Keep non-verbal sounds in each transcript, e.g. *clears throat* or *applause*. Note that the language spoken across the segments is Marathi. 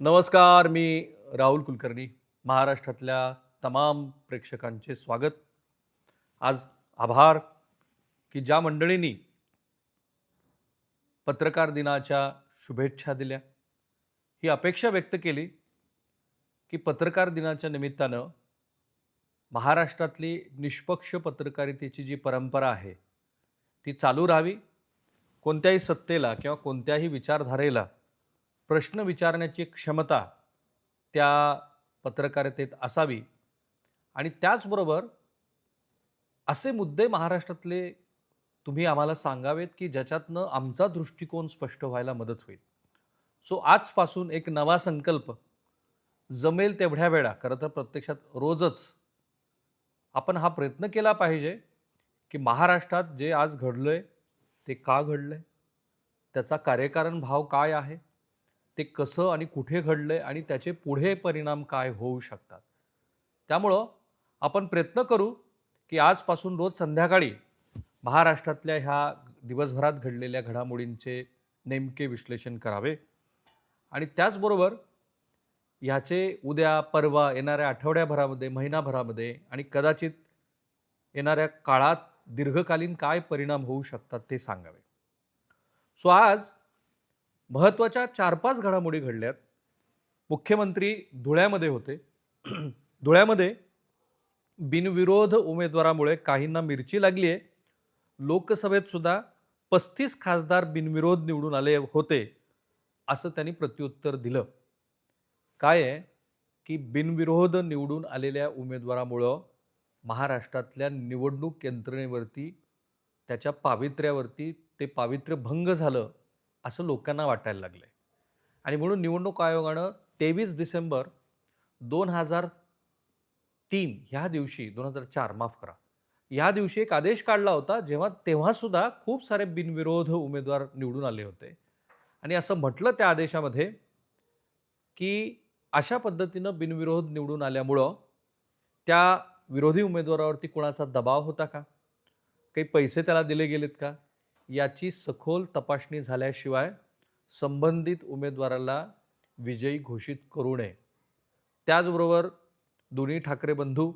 नमस्कार मी राहुल कुलकर्णी महाराष्ट्रातल्या तमाम प्रेक्षकांचे स्वागत. आज आभार की ज्या मंडळींनी पत्रकार दिनाच्या शुभेच्छा दिल्या ही अपेक्षा व्यक्त केली की पत्रकार दिनाच्या निमित्तानं महाराष्ट्रातली निष्पक्ष पत्रकारितेची जी परंपरा आहे ती चालू राहावी. कोणत्याही सत्तेला किंवा कोणत्याही विचारधारेला प्रश्न विचारण्याची क्षमता त्या पत्रकारितेत असावी. आणि त्याचबरोबर असे मुद्दे महाराष्ट्रातले तुम्ही आम्हाला सांगावेत की ज्याच्यातनं आमचा दृष्टिकोन स्पष्ट व्हायला मदत होईल. सो आजपासून एक नवा संकल्प जमेल तेवढ्या वेळा खरं तर प्रत्यक्षात रोजच आपण हा प्रयत्न केला पाहिजे की महाराष्ट्रात जे आज घडलं आहे ते का घडलं आहे त्याचा कार्यकारण भाव काय आहे? ते कसं आणि कुठे घडलंय आणि त्याचे पुढे परिणाम काय होऊ शकतात. त्यामुळं आपण प्रयत्न करू की आजपासून रोज संध्याकाळी महाराष्ट्रातल्या ह्या दिवसभरात घडलेल्या घडामोडींचे नेमके विश्लेषण करावे. आणि त्याचबरोबर ह्याचे उद्या परवा येणाऱ्या आठवड्याभरामध्ये महिनाभरामध्ये आणि कदाचित येणाऱ्या काळात दीर्घकालीन काय परिणाम होऊ शकतात ते सांगावे. सो आज महत्त्वाच्या चार पाच घडामोडी घडल्यात. मुख्यमंत्री धुळ्यामध्ये होते. *clears throat* धुळ्यामध्ये बिनविरोध उमेदवारामुळे काहींना मिरची लागली आहे लोकसभेत सुद्धा पस्तीस खासदार बिनविरोध निवडून आले होते असं त्यांनी प्रत्युत्तर दिलं. काय आहे? की बिनविरोध निवडून आलेल्या उमेदवारामुळं महाराष्ट्रातल्या निवडणूक यंत्रणेवरती त्याच्या पावित्र्यावरती ते पावित्र्य भंग झालं. असं लोकांना वाटायला लागलं आहे आणि म्हणून निवडणूक आयोगानं तेवीस डिसेंबर दोन हजार तीन ह्या दिवशी दोन हजार चार माफ करा ह्या दिवशी एक आदेश काढला होता जेव्हा तेव्हासुद्धा खूप सारे बिनविरोध उमेदवार निवडून आले होते. आणि असं म्हटलं त्या आदेशामध्ये की अशा पद्धतीनं बिनविरोध निवडून आल्यामुळं त्या विरोधी उमेदवारावरती कुणाचा दबाव होता का? काही पैसे त्याला दिले गेलेत का? याची सखोल तपासणी झाल्याशिवाय संबंधित उमेदवाराला विजयी घोषित करू नये. त्याचबरोबर दोन्ही ठाकरे बंधू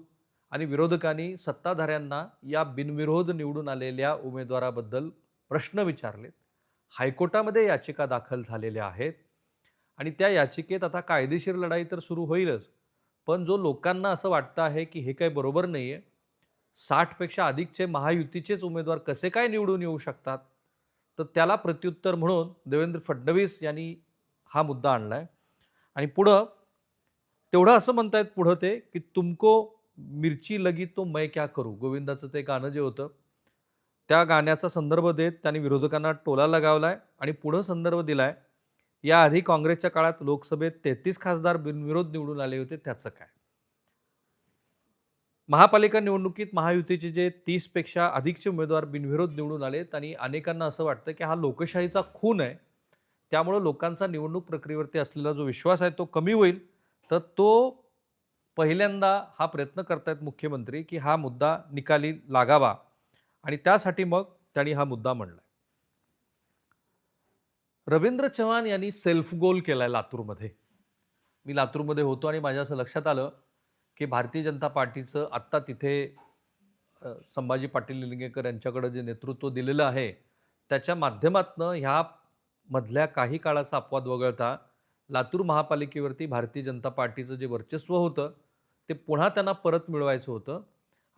आणि विरोधकांनी सत्ताधाऱ्यांना या बिनविरोध निवडून आलेल्या उमेदवाराबद्दल प्रश्न विचारलेत. हायकोर्टामध्ये याचिका दाखल झालेल्या आहेत आणि त्या याचिकेत आता कायदेशीर लढाई तर सुरू होईलच पण जो लोकांना असं वाटतं आहे की हे काही बरोबर नाही आहे साठपेक्षा अधिकचे महायुतीचेच उमेदवार कसे काय निवडून येऊ शकतात? तर त्याला प्रत्युत्तर म्हणून देवेंद्र फडणवीस यांनी हा मुद्दा आणला आहे आणि पुढं तेवढं असं म्हणतायत पुढं ते की तुमको मिरची लगी तो मै क्या करू? गोविंदाचं ते गाणं जे होतं त्या गाण्याचा संदर्भ देत त्यांनी विरोधकांना टोला लगावलाय आणि पुढं संदर्भ दिला आहे याआधी काँग्रेसच्या काळात लोकसभेत तेहतीस खासदार बिनविरोध निवडून आले होते त्याचं काय? महापालिका निवडणुकीत महायुतीचे जे तीसपेक्षा अधिकचे उमेदवार बिनविरोध निवडून आलेत आणि अनेकांना असं वाटतं की हा लोकशाहीचा खून आहे. त्यामुळं लोकांचा निवडणूक प्रक्रियेवरती असलेला जो विश्वास आहे तो कमी होईल. तर तो पहिल्यांदा हा प्रयत्न करतायत मुख्यमंत्री की हा मुद्दा निकाली लागावा आणि त्यासाठी मग त्यांनी हा मुद्दा मांडला रवींद्र चव्हाण यांनी सेल्फ गोल केलाय लातूरमध्ये. मी लातूरमध्ये होतो आणि माझ्या असं लक्षात आलं की भारतीय जनता पार्टीचं आत्ता तिथे संभाजी पाटील निलंगेकर यांच्याकडं जे नेतृत्व दिलेलं आहे त्याच्या माध्यमातनं ह्या मधल्या काही काळाचा अपवाद वगळता लातूर महापालिकेवरती भारतीय जनता पार्टीचं जे वर्चस्व होतं ते पुन्हा त्यांना परत मिळवायचं होतं.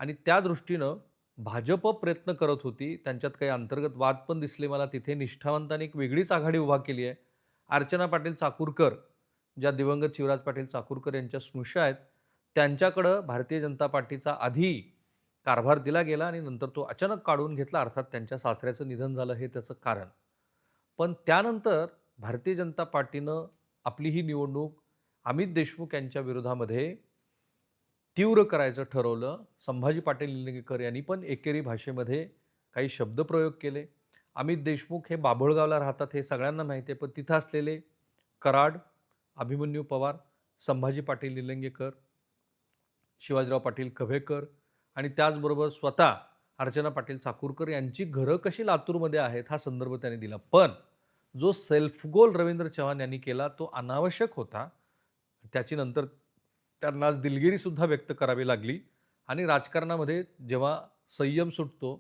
आणि त्या दृष्टीनं भाजप प्रयत्न करत होती त्यांच्यात काही अंतर्गत वाद पण दिसले मला तिथे. निष्ठावंतांनी एक वेगळीच आघाडी उभा केली आहे. अर्चना पाटील चाकूरकर ज्या दिवंगत शिवराज पाटील चाकूरकर यांच्या स्नुषा आहेत त्यांच्याकडं भारतीय जनता पार्टीचा आधी कारभार दिला गेला आणि नंतर तो अचानक काढून घेतला अर्थात त्यांच्या सासऱ्याचं निधन झालं हे त्याचं कारण. पण त्यानंतर भारतीय जनता पार्टीनं आपली ही निवडणूक अमित देशमुख यांच्या विरोधामध्ये तीव्र करायचं ठरवलं. संभाजी पाटील निलंगेकर यांनी पण एकेरी भाषेमध्ये काही शब्दप्रयोग केले. अमित देशमुख हे बाभळगावला राहतात हे सगळ्यांना माहिती आहे पण तिथं असलेले कराड अभिमन्यू पवार संभाजी पाटील निलंगेकर शिवाजीराव पाटील कव्हेकर आणि त्याचबरोबर स्वतः अर्चना पाटील चाकूरकर यांची घरं कशी लातूरमध्ये आहेत हा संदर्भ त्यांनी दिला. पण जो सेल्फ गोल रवींद्र चव्हाण यांनी केला तो अनावश्यक होता. त्याची नंतर त्यांना आज दिलगिरीसुद्धा व्यक्त करावी लागली आणि राजकारणामध्ये जेव्हा संयम सुटतो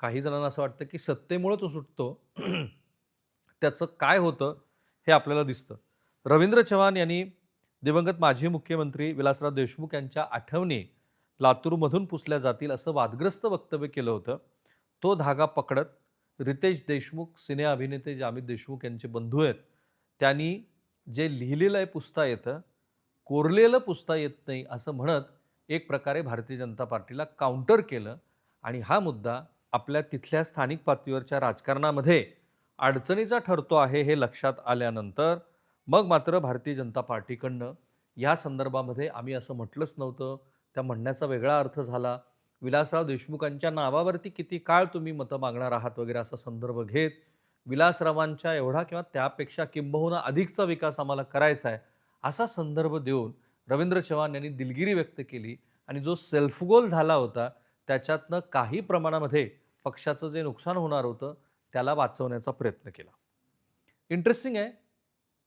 काही जणांना असं वाटतं की सत्तेमुळं तो सुटतो त्याचं काय होतं हे आपल्याला दिसतं. रवींद्र चव्हाण यांनी दिवंगत माजी मुख्यमंत्री विलासराव देशमुख यांच्या आठवणी लातूरमधून पुसल्या जातील असं वादग्रस्त वक्तव्य केलं होतं. तो धागा पकडत रितेश देशमुख सिने अभिनेते जे अमित देशमुख यांचे बंधू आहेत. त्यांनी जे लिहिलेलं आहे पुसता येतं कोरलेलं पुसता येत नाही असं म्हणत एक प्रकारे भारतीय जनता पार्टीला काउंटर केलं आणि हा मुद्दा आपल्या तिथल्या स्थानिक पातळीवरच्या राजकारणामध्ये अडचणीचा ठरतो आहे हे लक्षात आल्यानंतर मग मात्र भारतीय जनता पार्टीकडनं या संदर्भामध्ये आम्ही असं म्हटलंच नव्हतं. त्या म्हणण्याचा वेगळा अर्थ झाला. विलासराव देशमुखांच्या नावावरती किती काळ तुम्ही मतं मागणार आहात वगैरे असा संदर्भ घेत विलासरावांच्या एवढा किंवा त्यापेक्षा किंबहुना अधिकचा विकास आम्हाला करायचा आहे असा संदर्भ देऊन रवींद्र चव्हाण यांनी दिलगिरी व्यक्त केली आणि जो सेल्फ गोल झाला होता त्याच्यातनं काही प्रमाणामध्ये पक्षाचं जे नुकसान होणार होतं त्याला वाचवण्याचा प्रयत्न केला. इंटरेस्टिंग आहे.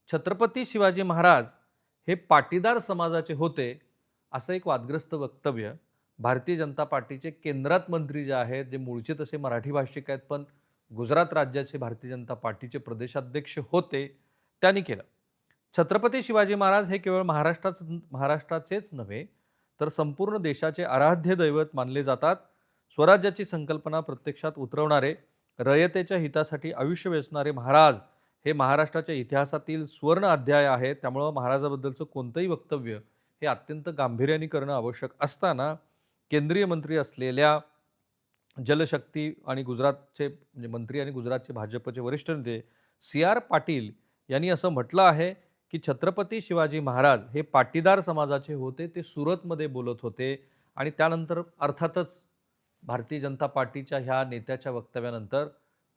छत्रपती शिवाजी महाराज हे पाटीदार समाजाचे होते असं एक वादग्रस्त वक्तव्य. भारतीय जनता पार्टीचे केंद्रात मंत्री जे आहेत जे मूळचे तसे मराठी भाषिक आहेत पण गुजरात राज्याचे भारतीय जनता पार्टीचे प्रदेशाध्यक्ष होते त्यांनी केलं. छत्रपती शिवाजी महाराज हे केवळ महाराष्ट्राच महाराष्ट्राचेच नव्हे तर संपूर्ण देशाचे आराध्य दैवत मानले जातात. स्वराज्याची संकल्पना प्रत्यक्षात उतरवणारे रयतेच्या हितासाठी आयुष्य वेचणारे महाराज हे महाराष्ट्राच्या इतिहासातील स्वर्ण अध्याय आहे. त्यामुळं महाराजाबद्दलचं कोणतंही वक्तव्य हे अत्यंत गांभीर्याने करणं आवश्यक असताना केंद्रीय मंत्री असलेल्या जलशक्ती आणि गुजरातचे म्हणजे मंत्री आणि गुजरातचे भाजपचे वरिष्ठ नेते सी आर पाटील यांनी असं म्हटलं आहे की छत्रपती शिवाजी महाराज हे पाटीदार समाजाचे होते ते सुरतमध्ये बोलत होते आणि त्यानंतर अर्थातच भारतीय जनता पार्टीच्या ह्या नेत्याच्या वक्तव्यानंतर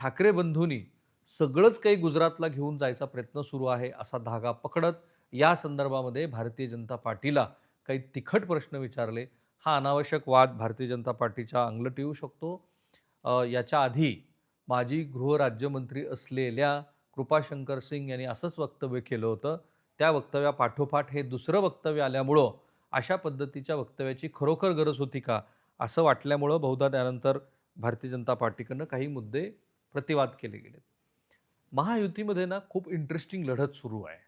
ठाकरे बंधूंनी सगळंच काही गुजरातला घेऊन जायचा प्रयत्न सुरू आहे असा धागा पकडत या संदर्भामध्ये भारतीय जनता पार्टीला काही तिखट प्रश्न विचारले. हा अनावश्यक वाद भारतीय जनता पार्टीच्या अंगलट येऊ शकतो. याच्या आधी माजी गृहराज्यमंत्री असलेल्या कृपाशंकर सिंग यांनी असंच वक्तव्य केलं होतं. त्या वक्तव्यापाठोपाठ हे दुसरं वक्तव्य आल्यामुळं अशा पद्धतीच्या वक्तव्याची खरोखर गरज होती का? असं वाटल्यामुळं बहुधा त्यानंतर भारतीय जनता पार्टीकडनं काही मुद्दे प्रतिवाद केले गेलेत. महायुतीमध्ये ना खूप इंटरेस्टिंग लढत सुरू आहे.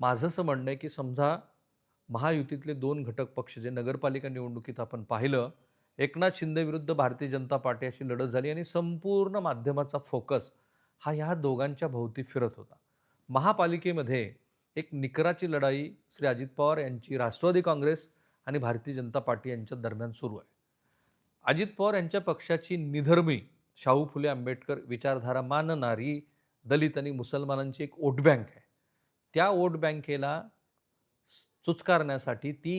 माझं असं म्हणणं आहे की समजा महायुतीतले दोन घटक पक्ष जे नगरपालिका निवडणुकीत आपण पाहिलं एकनाथ शिंदे विरुद्ध भारतीय जनता पार्टी अशी लढत झाली आणि संपूर्ण माध्यमाचा फोकस हा ह्या दोघांच्या भोवती फिरत होता. महापालिकेमध्ये एक निकराची लढाई श्री अजित पवार यांची राष्ट्रवादी काँग्रेस आणि भारतीय जनता पार्टी यांच्या दरम्यान सुरू आहे. अजित पवार यांच्या पक्षाची निधर्मी शाहू फुले आंबेडकर विचारधारा मानणारी दलित आणि मुसलमानांची एक वोट बँक आहे. त्या वोट बँकेला चुचकारण्यासाठी ती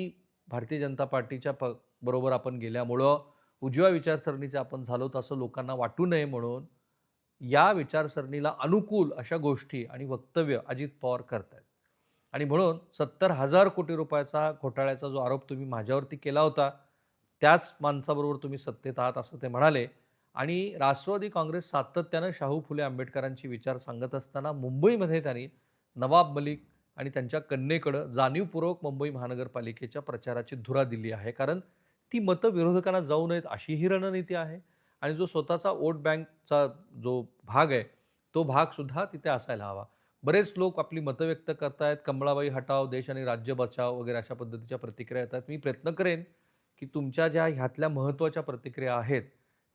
भारतीय जनता पार्टीच्या प बरोबर आपण गेल्यामुळं उजव्या विचारसरणीचे आपण झालो असं लोकांना वाटू नये म्हणून या विचारसरणीला अनुकूल अशा गोष्टी आणि वक्तव्य अजित पवार करत आहेत आणि म्हणून सत्तर हजार कोटी रुपयाचा घोटाळ्याचा जो आरोप तुम्ही माझ्यावरती केला होता त्याच माणसाबरोबर तुम्ही सत्तेत आहात असं ते म्हणाले. आणि राष्ट्रवादी काँग्रेस सातत्यानं शाहू फुले आंबेडकरांची विचार सांगत असताना मुंबईमध्ये त्यांनी नवाब मलिक आणि त्यांच्या कन्येकडं जाणीवपूर्वक मुंबई महानगरपालिकेच्या प्रचाराची धुरा दिली आहे. कारण ती मतं विरोधकांना जाऊ नयेत अशी ही रणनीती आहे आणि जो स्वतःचा वोट बँकचा जो भाग आहे तो भागसुद्धा तिथे असायला हवा. बरेच लोक आपली मतं व्यक्त करतायत कमळाबाई हटाव देश आणि राज्य बचाव वगैरे अशा पद्धतीच्या प्रतिक्रिया येतात. मी प्रयत्न करेन की तुमच्या ज्या ह्यातल्या महत्त्वाच्या प्रतिक्रिया आहेत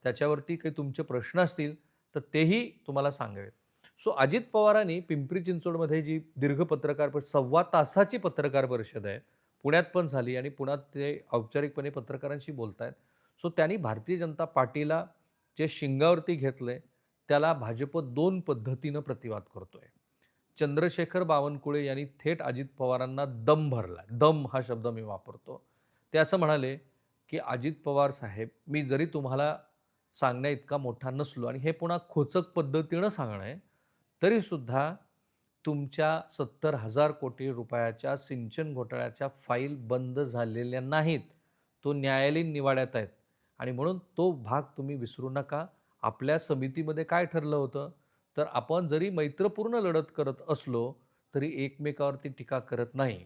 त्याच्यावरती काही तुमचे प्रश्न असतील तर तेही तुम्हाला सांगावेत. सो अजित पवारांनी पिंपरी चिंचवडमध्ये जी दीर्घ पत्रकार परिषद सव्वा तासाची पत्रकार परिषद आहे पुण्यात पण झाली आणि पुण्यात ते औपचारिकपणे पत्रकारांशी बोलत आहेत सो त्यांनी भारतीय जनता पार्टीला जे शिंगावरती घेतलंय त्याला भाजप दोन पद्धतीनं प्रतिवाद करतोय. चंद्रशेखर बावनकुळे यांनी थेट अजित पवारांना दम भरला दम हा शब्द मी वापरतो. ते असं म्हणाले की अजित पवार साहेब मी जरी तुम्हाला सांगण्या इतका मोठा नसलो आणि हे पुन्हा खोचक पद्धतीनं सांगणं आहे तरीसुद्धा तुमच्या सत्तर हजार कोटी रुपयाच्या सिंचन घोटाळ्याच्या फाईल बंद झालेल्या नाहीत. तो न्यायालयीन निवाड्यात आहेत आणि म्हणून तो भाग तुम्ही विसरू नका. आपल्या समितीमध्ये काय ठरलं होतं? तर आपण जरी मैत्रपूर्ण लढत करत असलो तरी एकमेकावरती टीका करत नाही.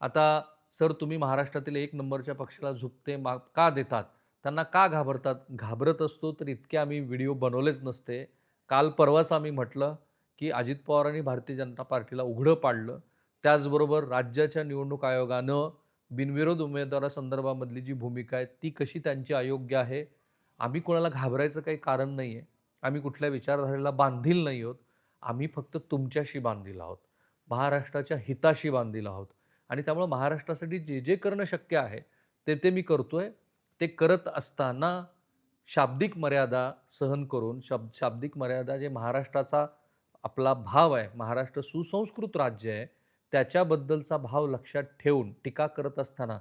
आता सर तुम्ही महाराष्ट्रातील एक नंबरच्या पक्षाला झुकते मा का देतात? त्यांना का घाबरतात? घाबरत असतो तर इतके आम्ही व्हिडिओ बनवलेच नसते. काल परवाच आम्ही म्हटलं की अजित पवारांनी भारतीय जनता पार्टीला उघडं पाडलं. त्याचबरोबर राज्याच्या निवडणूक आयोगानं बिनविरोध उमेदवारासंदर्भामधली जी भूमिका आहे ती कशी त्यांची अयोग्य आहे? आम्ही कोणाला घाबरायचं काही कारण नाही आहे आम्ही कुठल्या विचारधारेला बांधील नाही आहोत. आम्ही फक्त तुमच्याशी बांधील आहोत. महाराष्ट्राच्या हिताशी बांधील आहोत. आणि त्यामुळं महाराष्ट्रासाठी जे जे करणं शक्य आहे ते ते मी करतो आहे ते करत असताना शाब्दिक मर्यादा सहन करून शब शाब्दिक मर्यादा जे महाराष्ट्राचा आपला भाव आहे महाराष्ट्र सुसंस्कृत राज्य आहे त्याच्याबद्दलचा भाव लक्षात ठेवून टीका करत असताना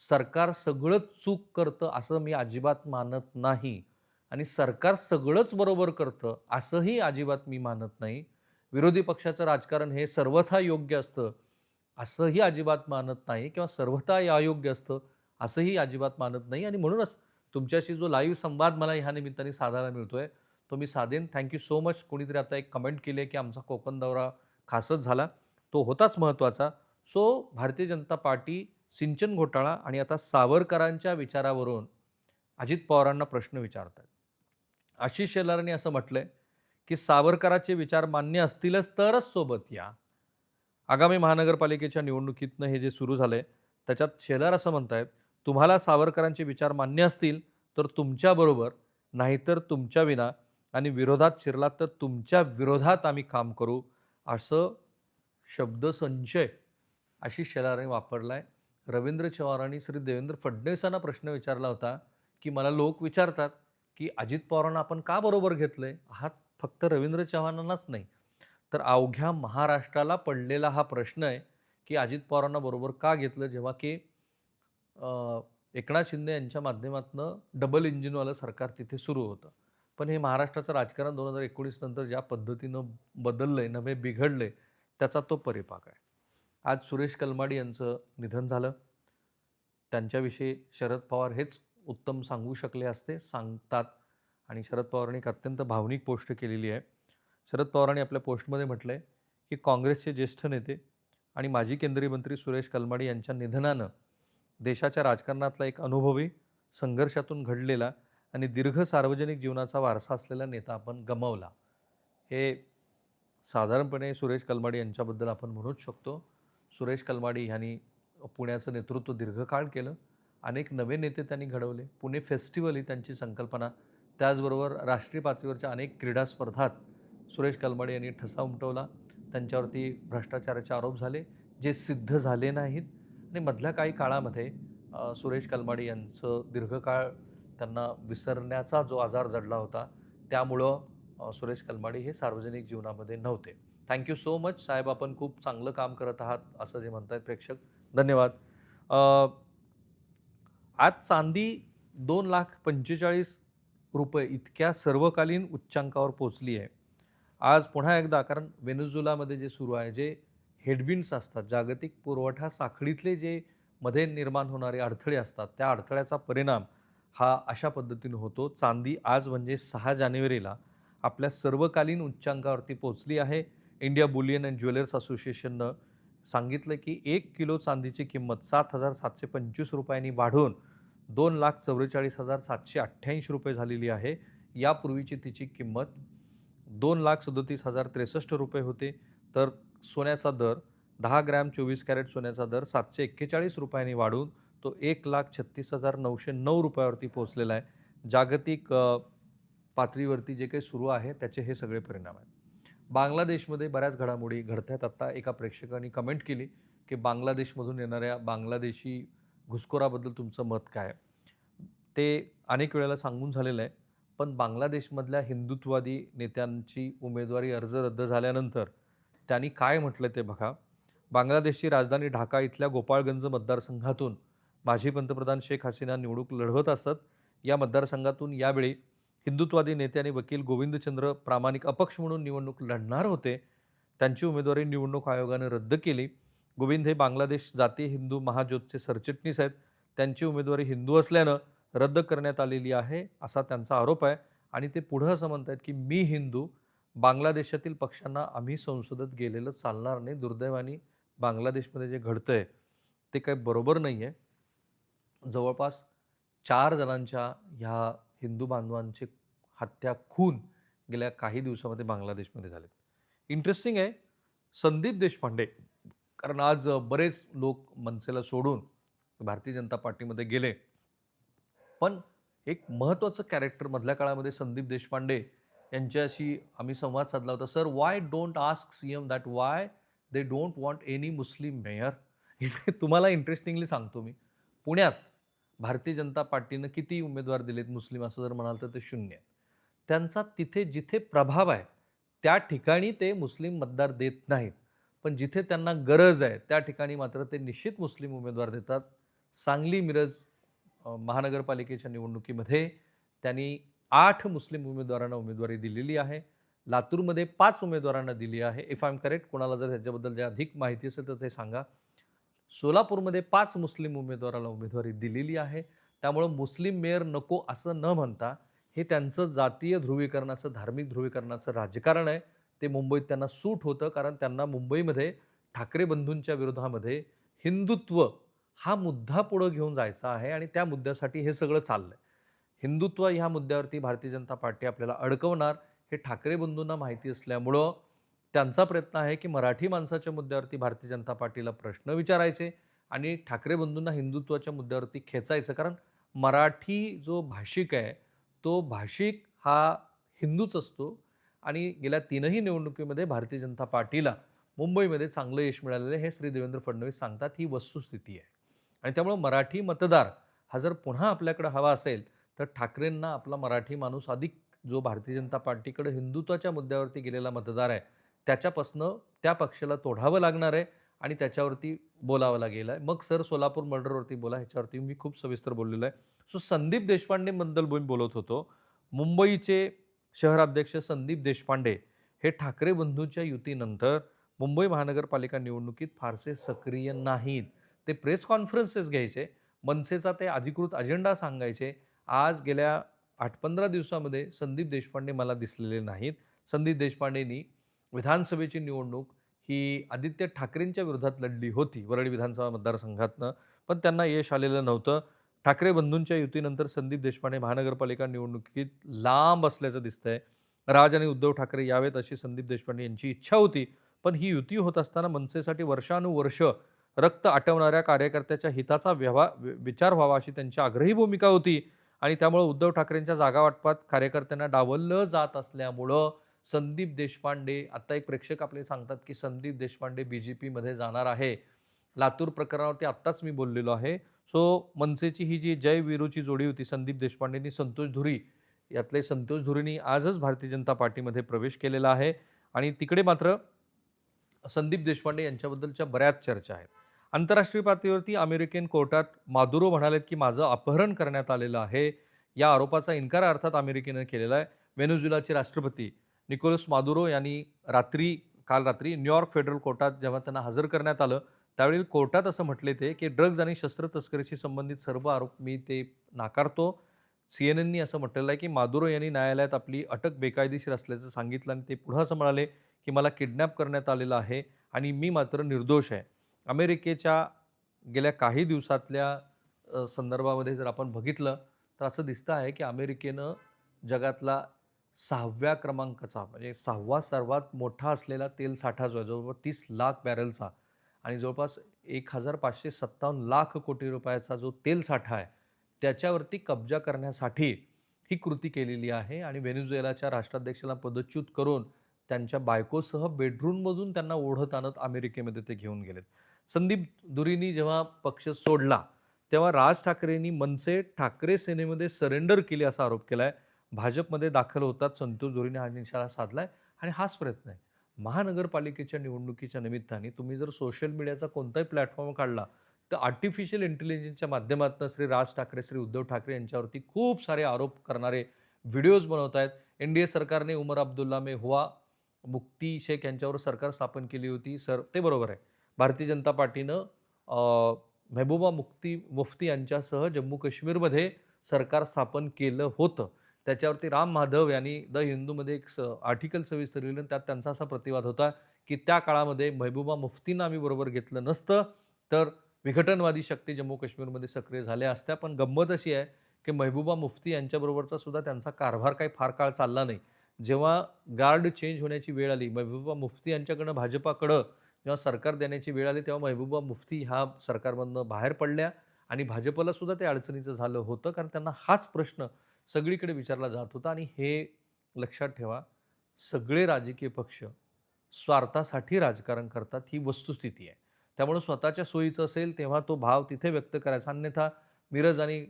सरकार सगळंच चूक करतं असं मी अजिबात मानत नाही. आणि सरकार सगळंच बरोबर करतं असंही अजिबात मी मानत नाही. विरोधी पक्षाचं राजकारण हे सर्वथा योग्य असतं असंही अजिबात मानत नाही किंवा सर्वथा अयोग्य असतं. असंही अजिबात मानत नाही. आणि म्हणूनच तुमच्याशी जो लाईव्ह संवाद मला ह्या निमित्ताने साधायला मिळतोय तो मी साधेन. थँक्यू सो मच कोणीतरी आता एक कमेंट केली आहे की आमचा कोकण दौरा खासच झाला. तो होताच महत्त्वाचा सो भारतीय जनता पार्टी सिंचन घोटाळा आणि आता सावरकरांच्या विचारावरून अजित पवारांना प्रश्न विचारतात आशिष शेलारांनी असं म्हटलंय की सावरकरांचे विचार मान्य असतीलच तरच सोबत या. आगामी महानगरपालिकेच्या निवडणुकीतनं हे जे सुरू झालंय त्याच्यात शेलार असं म्हणत आहेत तुम्हाला सावरकरांचे विचार मान्य असतील तर तुमच्याबरोबर नाहीतर तुमच्या विना आणि विरोधात शिरलात तर तुमच्या विरोधात आम्ही काम करू असं शब्दसंचय आशिष शेलारांनी आहे रवींद्र चव्हाणांनी श्री देवेंद्र फडणवीसांना प्रश्न विचारला होता की मला लोक विचारतात की अजित पवारांना आपण का बरोबर घेतलं आहे हा फक्त रवींद्र चव्हाणांनाच नाही. तर अवघ्या महाराष्ट्राला पडलेला हा प्रश्न आहे की अजित पवारांना बरोबर का घेतलं? जेव्हा की एकनाथ शिंदे यांच्या माध्यमातून डबल इंजिनवालं सरकार तिथे सुरू होतं. पण हे महाराष्ट्राचं राजकारण दोन हजार एकोणीस नंतर ज्या पद्धतीनं बदललं आहे नव्हे बिघडलं आहे त्याचा तो परिपाक आहे. आज सुरेश कलमाडी यांचं निधन झालं. त्यांच्याविषयी शरद पवार हेच उत्तम सांगू शकले असते सांगतात. आणि शरद पवारांनी एक अत्यंत भावनिक पोस्ट केलेली आहे. शरद पवारांनी आपल्या पोस्टमध्ये म्हटलं आहे की काँग्रेसचे ज्येष्ठ नेते आणि माजी केंद्रीय मंत्री सुरेश कलमाडी यांच्या निधनानं देशाच्या राजकारणातला एक अनुभवी संघर्षातून घडलेला आणि दीर्घ सार्वजनिक जीवनाचा वारसा असलेला नेता आपण गमावला. हे साधारणपणे सुरेश कलमाडी यांच्याबद्दल आपण म्हणूच शकतो. सुरेश कलमाडी यांनी पुण्याचं नेतृत्व दीर्घकाळ केलं. अनेक नवे नेते त्यांनी घडवले. पुणे फेस्टिवल ही त्यांची संकल्पना. त्याचबरोबर राष्ट्रीय पातळीवरच्या अनेक क्रीडा स्पर्धात सुरेश कलमाडी यांनी ठसा उमटवला. त्यांच्यावरती भ्रष्टाचाराचे आरोप झाले. जे सिद्ध झाले नाहीत आणि मधल्या काही काळामध्ये सुरेश कलमाडी यांचं दीर्घकाळ त्यांना विसरण्याचा जो आजार जडला होता त्यामुळं सुरेश कलमाडी हे सार्वजनिक जीवनामध्ये नव्हते. थँक्यू सो मच साहेब आपण खूप चांगलं काम करत आहात असं जे म्हणतायत प्रेक्षक. धन्यवाद. आज चांदी दोन लाख पंचेचाळीस रुपये इतक्या सर्वकालीन उच्चांकावर पोचली आहे आज पुन्हा एकदा कारण वेनेझुलामध्ये जे सुरू आहे जे हेडविंड्स असतात जागतिक पुरवठा साखळीतले जे मध्ये निर्माण होणारे अडथळे असतात त्या अडथळ्याचा परिणाम हा अशा पद्धतीनं होतो. चांदी आज म्हणजे सहा जानेवारीला आपल्या सर्वकालीन उच्चांकावरती पोचली आहे. इंडिया बुलियन अँड ज्वेलर्स असोसिएशननं सांगितलं की एक किलो चांदीची किंमत सात हजार सातशे पंचवीस रुपयांनी वाढून दोन लाख चौवेचाळीस हजार सातशे अठ्ठ्याऐंशी रुपये झालेली आहे. यापूर्वीची तिची किंमत दोन लाख सदोतीस हजार त्रेसष्ट रुपये होते. तर सोन्याचा दर दहा ग्रॅम चोवीस कॅरेट सोन्याचा दर सातशे एक्केचाळीस रुपयांनी वाढून तो एक लाख छत्तीस हजार नऊशे नऊ रुपयावरती पोहोचलेला आहे. जागतिक पातळीवरती जे काही सुरू आहे त्याचे हे सगळे परिणाम आहेत. बांगलादेशमध्ये बऱ्याच घडामोडी घडत आहेत आत्ता एका प्रेक्षकाने कमेंट केली की बांगलादेशमधून येणाऱ्या बांगलादेशी घुसखोराबद्दल तुमचं मत काय ते अनेक वेळेला सांगून झालेलं आहे पण बांगलादेशमधल्या हिंदुत्ववादी नेत्यांची उमेदवारी अर्ज रद्द झाल्यानंतर त्यांनी काय म्हटलं ते बघा. बांगलादेशची राजधानी ढाका इथल्या गोपाळगंज मतदारसंघातून माजी पंतप्रधान शेख हसीना निवडणूक लढवत असत. या मतदारसंघातून यावेळी हिंदुत्वादी नेते आणि वकील गोविंदचंद्र प्रामाणिक अपक्ष म्हणून निवडणूक लढणार होते. त्यांची उमेदवारी निवडणूक आयोगानं रद्द केली. गोविंद हे बांगलादेश जातीय हिंदू महाज्योतचे सरचिटणीस आहेत. त्यांची उमेदवारी हिंदू असल्यानं रद्द करण्यात आलेली आहे असा त्यांचा आरोप आहे. आणि ते पुढं असं म्हणत आहेत की मी हिंदू बांगलादेशातील पक्षांना आम्ही संसदेत गेलेलं चालणार नाही. दुर्दैवाने बांगलादेशमध्ये जे घडतं आहे ते काही बरोबर नाही आहे जवळपास चार जणांच्या ह्या हिंदू बांधवांचे हत्या खून गेल्या काही दिवसामध्ये बांगलादेशमध्ये झालेत. इंटरेस्टिंग आहे. संदीप देशपांडे कारण आज बरेच लोक मनसेला सोडून भारतीय जनता पार्टीमध्ये गेले. पण एक महत्त्वाचं कॅरेक्टर मधल्या काळामध्ये संदीप देशपांडे यांच्याशी आम्ही संवाद साधला होता. Sir why don't ask C M that why they don't want any Muslim mayor तुम्हाला इंटरेस्टिंगली सांगतो मी. पुण्यात भारतीय जनता पार्टीनं किती उमेदवार दिलेत? मुस्लिम असं जर म्हणाल तर ते शून्य आहे. त्यांचा तिथे जिथे प्रभाव आहे त्या ठिकाणी ते मुस्लिम मतदार देत नाहीत. पण जिथे त्यांना गरज आहे त्या ठिकाणी मात्र ते निश्चित मुस्लिम उमेदवार देतात. सांगली मिरज महानगरपालिकेच्या निवडणुकीमध्ये त्यांनी आठ मुस्लिम उमेदवारांना उमेदवारी दिलेली आहे. लातूरमध्ये पाच उमेदवारांना दिली आहे. इफ आय एम करेक्ट कोणाला जर त्याच्याबद्दल जे अधिक माहिती असेल तर ते सांगा. सोलापूरमध्ये पाच मुस्लिम उमेदवाराला उमेदवारी दिलेली आहे. त्यामुळं मुस्लिम मेयर नको असं न म्हणता हे त्यांचं जातीय ध्रुवीकरणाचं धार्मिक ध्रुवीकरणाचं राजकारण आहे. ते मुंबईत त्यांना सूट होतं कारण त्यांना मुंबईमध्ये ठाकरे बंधूंच्या विरोधामध्ये हिंदुत्व हा मुद्दा पुढं घेऊन जायचा आहे आणि त्या मुद्द्यासाठी हे सगळं चाललं आहे हिंदुत्व ह्या मुद्द्यावरती भारतीय जनता पार्टी आपल्याला अडकवणार हे ठाकरे बंधूंना माहिती असल्यामुळं त्यांचा प्रयत्न आहे की मराठी माणसाच्या मुद्द्यावरती भारतीय जनता पार्टीला प्रश्न विचारायचे आणि ठाकरे बंधूंना हिंदुत्वाच्या मुद्द्यावरती खेचायचं. कारण मराठी जो भाषिक आहे तो भाषिक हा हिंदूच असतो आणि गेल्या तीनही निवडणुकीमध्ये भारतीय जनता पार्टीला मुंबईमध्ये चांगलं यश मिळालेलं आहे हे श्री देवेंद्र फडणवीस सांगतात ही वस्तुस्थिती आहे. आणि त्यामुळं मराठी मतदार हा जर पुन्हा आपल्याकडे हवा असेल तर ठाकरेंना आपला मराठी माणूस अधिक जो भारतीय जनता पार्टीकडे हिंदुत्वाच्या मुद्द्यावरती गेलेला मतदार आहे त्याच्यापासनं त्या पक्षाला तोडावं लागणार आहे आणि त्याच्यावरती बोलावं लागेल आहे. मग सर सोलापूर मर्डरवरती बोला ह्याच्यावरती मी खूप सविस्तर बोललेलो आहे. सो संदीप देशपांडेबद्दल बोल बोलत होतो. मुंबईचे शहराध्यक्ष संदीप देशपांडे हे ठाकरे बंधूंच्या युतीनंतर मुंबई महानगरपालिका निवडणुकीत फारसे सक्रिय नाहीत. ते प्रेस कॉन्फरन्सेस घ्यायचे. मनसेचा ते अधिकृत अजेंडा सांगायचे. आज गेल्या आठ पंधरा दिवसामध्ये संदीप देशपांडे मला दिसलेले नाहीत. संदीप देशपांडेंनी विधानसभेची निवडणूक ही आदित्य ठाकरेंच्या विरोधात लढली होती वरळी विधानसभा मतदारसंघातनं. पण त्यांना यश आलेलं नव्हतं. ठाकरे बंधूंच्या युतीनंतर संदीप देशपांडे महानगरपालिका निवडणुकीत लांब असल्याचं दिसतंय. राज आणि उद्धव ठाकरे यावेत अशी संदीप देशपांडे यांची इच्छा होती. पण ही युती होत असताना मनसेसाठी वर्षानुवर्ष रक्त आटवणाऱ्या कार्यकर्त्याच्या हिताचा व्यवहार विचार व्हावा अशी त्यांची आग्रही भूमिका होती. आणि त्यामुळे उद्धव ठाकरेंच्या जागा वाटपात कार्यकर्त्यांना डावललं जात असल्यामुळं संदीप देशपांडे आता एक प्रेक्षक आपले सांगतात की संदीप देशपांडे बी जे पीमध्ये जाणार आहे. लातूर प्रकरणावरती आत्ताच मी बोललेलो आहे. सो मनसेची ही जी जय वीरूची जोडी होती संदीप देशपांडेंनी संतोष धुरी यातले संतोष धुरींनी आजच भारतीय जनता पार्टीमध्ये प्रवेश केलेला आहे. आणि तिकडे मात्र संदीप देशपांडे यांच्याबद्दलच्या बऱ्याच चर्चा आहेत. आंतरराष्ट्रीय पातळीवरती अमेरिकन कोर्टात मादुरो म्हणालेत की माझं अपहरण करण्यात आलेलं आहे. या आरोपाचा इन्कार अर्थात अमेरिकेनं केलेला आहे. व्हेनेझुएलाचे राष्ट्रपती निकोलस मादुरो यांनी रात्री काल रात्री न्यूयॉर्क फेडरल कोर्टात जेव्हा त्यांना हजर करण्यात आलं त्यावेळी कोर्टात असं म्हटले ते की ड्रग्ज आणि शस्त्र तस्करीशी संबंधित सर्व आरोप मी ते नाकारतो. सी एन एननी असं म्हटलेलं आहे की मादुरो यांनी न्यायालयात आपली अटक बेकायदेशीर असल्याचं सांगितलं आणि ते पुढं असं म्हणाले की मला किडनॅप करण्यात आलेलं आहे आणि मी मात्र निर्दोष आहे. अमेरिकेच्या गेल्या काही दिवसातल्या संदर्भामध्ये जर आपण बघितलं तर असं दिसतं आहे की अमेरिकेनं जगातला सहाव्या क्रमांकाचा म्हणजे सहावा सर्वात मोठा असलेला तेल साठा जो आहे जवळपास तीस लाख बॅरलचा आणि जवळपास एक हजार पाचशे सत्तावन्न लाख कोटी रुपयाचा जो तेल साठा आहे त्याच्यावरती कब्जा करण्यासाठी ही कृती केलेली आहे आणि व्हेनेझुएलाच्या राष्ट्राध्यक्षाला पदच्युत करून त्यांच्या बायकोसह बेडरूममधून त्यांना ओढत आणत अमेरिकेमध्ये ते घेऊन गेलेत. संदीप दुरीनी जेव्हा पक्ष सोडला तेव्हा राज ठाकरेंनी मनसे ठाकरे सेनेमध्ये सरेंडर केली असा आरोप केला आहे भाजपमध्ये दाखल होतात संतोष दुरीने हा निशाणा आहे आणि हाच प्रयत्न आहे. महानगरपालिकेच्या निवडणुकीच्या निमित्ताने तुम्ही जर सोशल मीडियाचा कोणताही प्लॅटफॉर्म काढला तर आर्टिफिशियल इंटेलिजन्सच्या माध्यमातून श्री राज ठाकरे श्री उद्धव ठाकरे यांच्यावरती खूप सारे आरोप करणारे व्हिडिओज बनवत आहेत. एन डी ए सरकारने उमर अब्दुल्ला मे हुआ मुक्ती शेख यांच्यावर सरकार स्थापन केली होती. सर ते बरोबर आहे. भारतीय जनता पार्टीनं मेहबूबा मुक्ती मुफ्ती यांच्यासह जम्मू काश्मीरमध्ये सरकार स्थापन केलं होतं. त्याच्यावरती राम माधव यांनी द हिंदूमध्ये एक स आर्टिकल सविस्तर लिहिलं. त्यात त्यांचा असा प्रतिवाद होता की त्या काळामध्ये महबूबा मुफ्तींना आम्ही बरोबर घेतलं नसतं तर विघटनवादी शक्ती जम्मू काश्मीरमध्ये सक्रिय झाल्या असत्या. पण गंमत अशी आहे की महबूबा मुफ्ती यांच्याबरोबरचा सुद्धा त्यांचा कारभार काही फार काळ चालला नाही. जेव्हा गार्ड चेंज होण्याची वेळ आली महबूबा मुफ्ती यांच्याकडनं भाजपाकडं जेव्हा सरकार देण्याची वेळ आली तेव्हा महबूबा मुफ्ती ह्या सरकारमधनं बाहेर पडल्या आणि भाजपला सुद्धा ते अडचणीचं झालं होतं कारण त्यांना हाच प्रश्न सगळीकडे विचारला जात होता. आणि हे लक्षात ठेवा सगळे राजकीय पक्ष स्वार्थासाठी राजकारण करतात ही वस्तुस्थिती आहे. त्यामुळे स्वतःच्या सोयीचं असेल तेव्हा तो भाव तिथे व्यक्त करायचा. अन्यथा मिरज आणि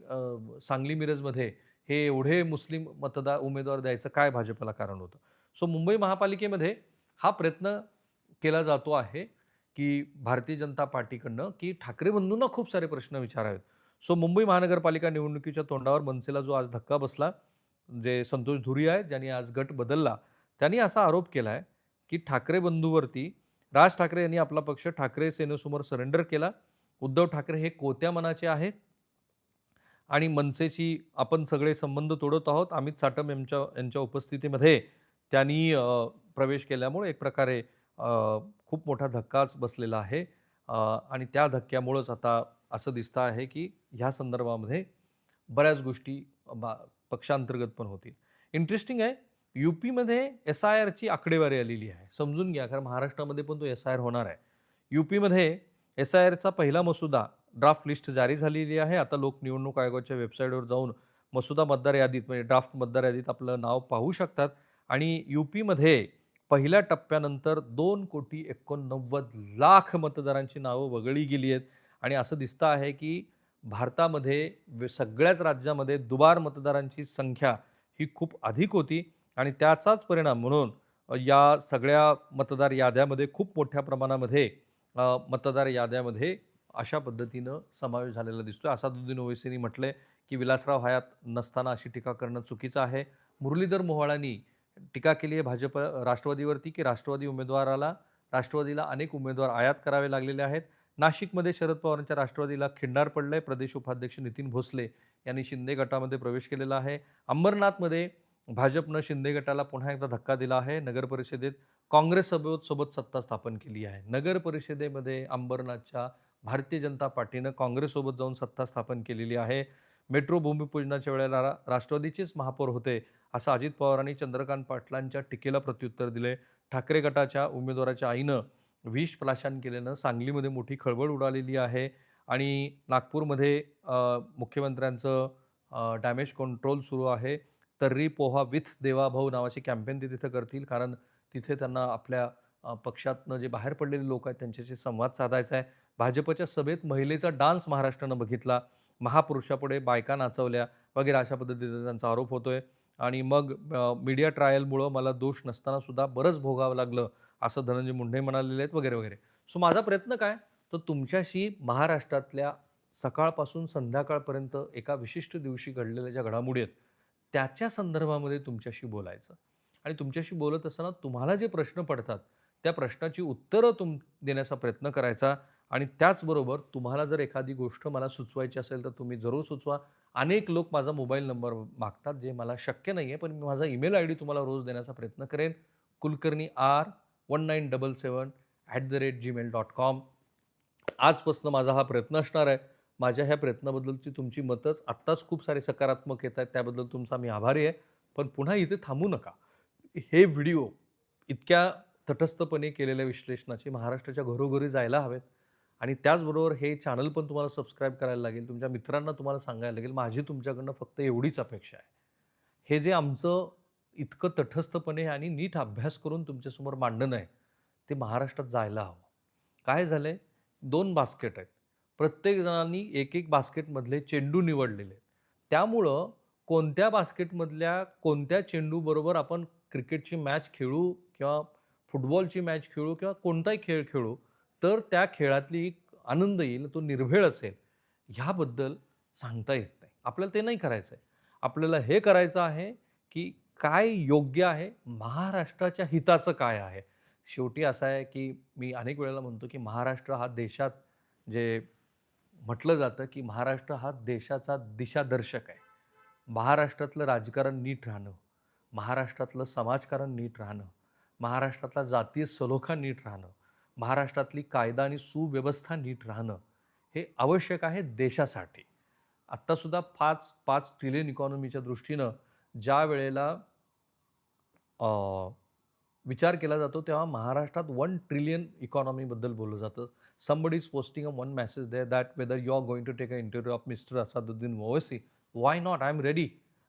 सांगली मिरजमध्ये हे एवढे मुस्लिम मतदार उमेदवार द्यायचं काय भाजपला कारण होतं? सो मुंबई महापालिकेमध्ये हा प्रयत्न केला जातो आहे की भारतीय जनता पार्टीकडनं की ठाकरे बंधूंना खूप सारे प्रश्न विचारावेत. सो मुंबई महानगरपालिका निवडणुकीच्या तोंडावर मनसेला जो आज धक्का बसला जे संतोष धुरी आहेत ज्यांनी आज गट बदलला त्यांनी असा आरोप केला आहे की ठाकरे बंधूवरती राज ठाकरे यांनी आपला पक्ष ठाकरे सेनेसमोर सरेंडर केला. उद्धव ठाकरे हे कोत्या मनाचे आहेत? आणि मनसेची आपण सगळे संबंध तोडत आहोत. अमित साटम यांच्या यांच्या उपस्थितीमध्ये त्यांनी प्रवेश केल्यामुळे एक प्रकारे खूप मोठा धक्काच बसलेला आहे. आणि त्या धक्क्यामुळंच आता असं दिसतं आहे की ह्या संदर्भामध्ये बऱ्याच गोष्टी बा पक्षांतर्गत पण होतील. इंटरेस्टिंग आहे यू पीमध्ये एस आय आरची आकडेवारी आलेली आहे. समजून घ्या कारण महाराष्ट्रामध्ये पण तो एस आय आर होणार आहे. यू पीमध्ये एस आय आरचा पहिला मसुदा ड्राफ्ट लिस्ट जारी झालेली आहे. आता लोक निवडणूक आयोगाच्या वेबसाईटवर जाऊन मसुदा मतदार यादीत म्हणजे ड्राफ्ट मतदार यादीत आपलं नाव पाहू शकतात. आणि यू पीमध्ये पहिल्या टप्प्यानंतर दोन कोटी एकोणनव्वद लाख मतदारांची नावं वगळली गेली आहेत. आणि असं दिसतं आहे की भारतामध्ये वे- सगळ्याच राज्यामध्ये दुबार मतदारांची संख्या ही खूप अधिक होती. आणि त्याचाच परिणाम म्हणून या सगळ्या मतदार याद्यामध्ये खूप मोठ्या प्रमाणामध्ये मतदार याद्यामध्ये अशा पद्धतीनं समावेश झालेला दिसतो आहे असादुद्दीन ओवैसींनी म्हटले की विलासराव हयात नसताना अशी टीका करणं चुकीचं आहे. मुरलीधर मोहाळांनी टीका केली आहे भाजप राष्ट्रवादीवरती की राष्ट्रवादी उमेदवाराला राष्ट्रवादीला अनेक उमेदवार आयात करावे लागलेले आहेत. नाशिकमध्ये शरद पवारांच्या राष्ट्रवादीला खिंडार पडलं आहे प्रदेश उपाध्यक्ष नितीन भोसले यांनी शिंदे गटामध्ये प्रवेश केलेला आहे. अंबरनाथमध्ये भाजपनं शिंदे गटाला पुन्हा एकदा धक्का दिला आहे. नगर परिषदेत काँग्रेस सोबत सोबत सत्ता स्थापन केली आहे. नगर परिषदेमध्ये अंबरनाथच्या भारतीय जनता पार्टीनं काँग्रेससोबत जाऊन सत्ता स्थापन केलेली आहे. मेट्रो भूमिपूजनाच्या वेळेला रा- राष्ट्रवादीचेच महापौर होते. असं अजित पवारांनी चंद्रकांत पाटलांच्या टीकेला प्रत्युत्तर दिले. ठाकरे गटाच्या उमेदवाराच्या आईनं विष प्राशन केल्यानं सांगलीमध्ये मोठी खळबळ उडालेली आहे आणि नागपूरमध्ये मुख्यमंत्र्यांचं डॅमेज कंट्रोल सुरू आहे. तर्री पोहा विथ देवाभाऊ नावाचे कॅम्पेन ते तिथं करतील कारण तिथे त्यांना आपल्या पक्षातनं जे बाहेर पडलेले लोक आहेत त्यांच्याशी संवाद साधायचा आहे. भाजपच्या सभेत महिलेचा डान्स महाराष्ट्रानं बघितला. महापुरुषापुढे बायका नाचवल्या वगैरे अशा पद्धतीचा त्यांचा आरोप होतोय. आणि मग मीडिया ट्रायलमुळं मला दोष नसताना सुद्धा बरंच भोगावं लागलं असं धनंजय मुंडे म्हणालेले आहेत वगैरे वगैरे. सो माझा प्रयत्न काय? तर तुमच्याशी महाराष्ट्रातल्या सकाळपासून संध्याकाळपर्यंत एका विशिष्ट दिवशी घडलेल्या ज्या घडामोडी आहेत त्याच्या संदर्भामध्ये तुमच्याशी बोलायचं. आणि तुमच्याशी बोलत असताना तुम्हाला जे प्रश्न पडतात त्या प्रश्नाची उत्तरं तुम देण्याचा प्रयत्न करायचा. आणि त्याचबरोबर तुम्हाला जर एखादी गोष्ट मला सुचवायची असेल तर तुम्ही जरूर सुचवा. अनेक लोक माझा मोबाईल नंबर मागतात जे मला शक्य नाही आहे पण मी माझा ईमेल आय डी तुम्हाला रोज देण्याचा प्रयत्न करेन. Kulkarni R one nine double seven at the rate Gmail dot com आजपासून माझा हा प्रयत्न असणार आहे. माझ्या ह्या प्रयत्नाबद्दलची तुमची मतच आत्ताच खूप सारे सकारात्मक येत आहेत त्याबद्दल तुमचा मी आभारी आहे. पण पुन्हा इथे थांबू नका. हे व्हिडिओ इतक्या तटस्थपणे केलेल्या विश्लेषणाचे महाराष्ट्राच्या घरोघरी जायला हवेत. आणि त्याचबरोबर हे चॅनल पण तुम्हाला सबस्क्राईब करायला लागेल. तुमच्या मित्रांना तुम्हाला सांगायला लागेल माझी तुमच्याकडनं फक्त एवढीच अपेक्षा आहे. हे जे आमचं इतकं तटस्थपणे आणि नीट अभ्यास करून तुमच्यासमोर मांडणं आहे ते महाराष्ट्रात जायला हवं. काय झालं आहे दोन बास्केट आहेत. प्रत्येक जणांनी एक एक बास्केटमधले चेंडू निवडलेले आहेत. त्यामुळं कोणत्या बास्केटमधल्या कोणत्या चेंडूबरोबर आपण क्रिकेटची मॅच खेळू किंवा फुटबॉलची मॅच खेळू किंवा कोणताही खेळ खेळू तर त्या खेळातली एक आनंद येईल तो निर्भेळ असेल ह्याबद्दल सांगता येत नाही. आपल्याला ते नाही करायचं आहे आपल्याला हे करायचं आहे की काय योग्य आहे महाराष्ट्राच्या हिताचं काय आहे? शेवटी असं आहे की मी अनेक वेळेला म्हणतो की महाराष्ट्र हा देशात जे म्हटलं जातं की महाराष्ट्र हा देशाचा दिशादर्शक आहे. महाराष्ट्रातलं राजकारण नीट राहणं महाराष्ट्रातलं समाजकारण नीट राहणं महाराष्ट्रातला जातीय सलोखा नीट राहणं महाराष्ट्रातली कायदा आणि सुव्यवस्था नीट राहणं हे आवश्यक आहे देशासाठी. आत्तासुद्धा पाच पाच ट्रिलियन इकॉनॉमीच्या दृष्टीनं ज्या वेळेला विचार केला जातो तेव्हा महाराष्ट्रात वन ट्रिलियन इकॉनॉमीबद्दल बोललं जातं. Somebody is posting a one message there that whether you are going to take a interview of mister Asaduddin Owaisi why not I am ready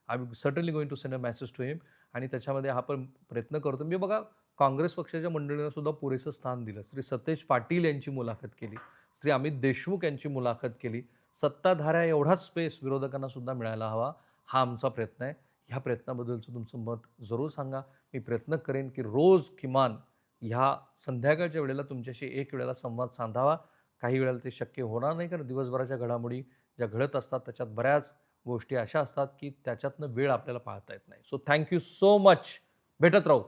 I am certainly going to send a message to him आणि त्याच्यामध्ये हा पण प्रयत्न करतो. मी बघा काँग्रेस पक्षाच्या मंडळीनं सुद्धा पुरेसं स्थान दिलं. श्री सतेज पाटील यांची मुलाखत केली. श्री अमित देशमुख यांची मुलाखत केली. सत्ताधाऱ्या एवढाच स्पेस विरोधकांना सुद्धा मिळायला हवा हा आमचा प्रयत्न आहे. ह्या प्रयत्नाबद्दलचं तुमचं मत जरूर सांगा. मी प्रयत्न करेन की रोज किमान ह्या संध्याकाळच्या वेळेला तुमच्याशी एक वेळेला संवाद साधावा. काही वेळेला ते शक्य होणार नाही कारण दिवसभराच्या घडामोडी ज्या घडत असतात त्याच्यात बऱ्याच गोष्टी अशा असतात की त्याच्यातनं वेळ आपल्याला पाहता येत नाही. सो थँक्यू सो मच भेटत राहू.